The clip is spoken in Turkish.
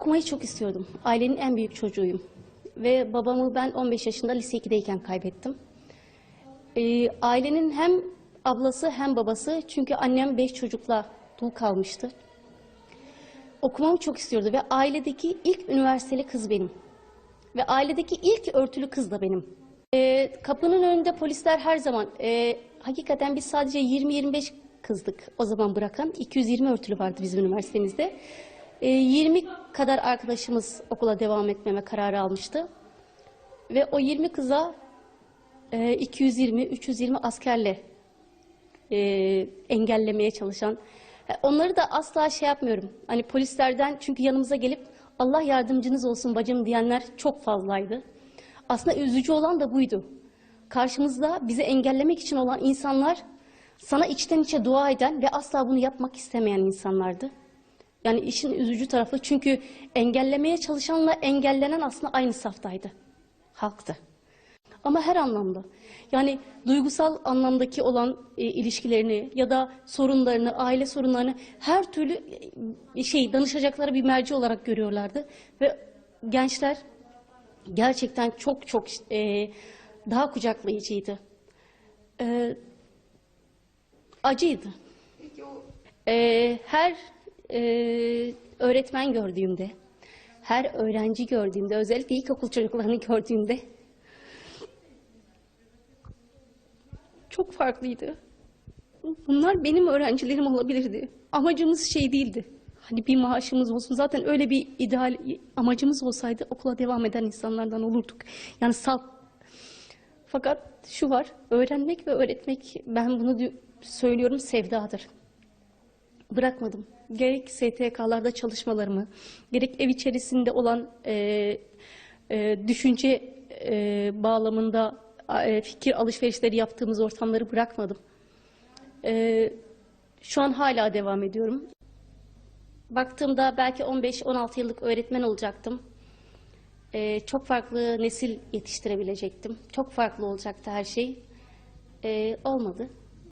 Okumayı çok istiyordum. Ailenin en büyük çocuğuyum. Ve babamı ben 15 yaşında lise 2'deyken kaybettim. Ee, ailenin hem ablası hem babası çünkü annem 5 çocukla dul kalmıştı. Okumamı çok istiyordu ve ailedeki ilk üniversiteli kız benim. Ve ailedeki ilk örtülü kız da benim. Ee, kapının önünde polisler her zaman, e, hakikaten biz sadece 20-25 kızdık o zaman bırakan. 220 örtülü vardı bizim üniversitemizde. Ee, 20 kadar arkadaşımız okula devam etmeme kararı almıştı. Ve o 20 kıza e, 220-320 askerle e, engellemeye çalışan. e, Onları da asla şey yapmıyorum. Hani polislerden çünkü yanımıza gelip Allah yardımcınız olsun bacım diyenler çok fazlaydı. Aslında üzücü olan da buydu. Karşımızda bizi engellemek için olan insanlar sana içten içe dua eden ve asla bunu yapmak istemeyen insanlardı. Yani işin üzücü tarafı çünkü engellemeye çalışanla engellenen aslında aynı saftaydı. Halktı. Ama her anlamda. Yani duygusal anlamdaki olan e, ilişkilerini ya da sorunlarını, aile sorunlarını her türlü e, şey danışacakları bir merci olarak görüyorlardı ve gençler gerçekten çok çok e, daha kucaklayıcıydı. E, acıydı. E, her e, öğretmen gördüğümde, her öğrenci gördüğümde, özellikle ilkokul çocuklarını gördüğümde çok farklıydı. Bunlar benim öğrencilerim olabilirdi. Amacımız şey değildi. Hani bir maaşımız olsun. Zaten öyle bir ideal amacımız olsaydı okula devam eden insanlardan olurduk. Yani salt. Fakat şu var, öğrenmek ve öğretmek, ben bunu söylüyorum, sevdadır. Bırakmadım. Gerek STK'larda çalışmalarımı, gerek ev içerisinde olan e, e, düşünce e, bağlamında e, fikir alışverişleri yaptığımız ortamları bırakmadım. E, şu an hala devam ediyorum. Baktığımda belki 15-16 yıllık öğretmen olacaktım. E, çok farklı nesil yetiştirebilecektim. Çok farklı olacaktı her şey. E, olmadı.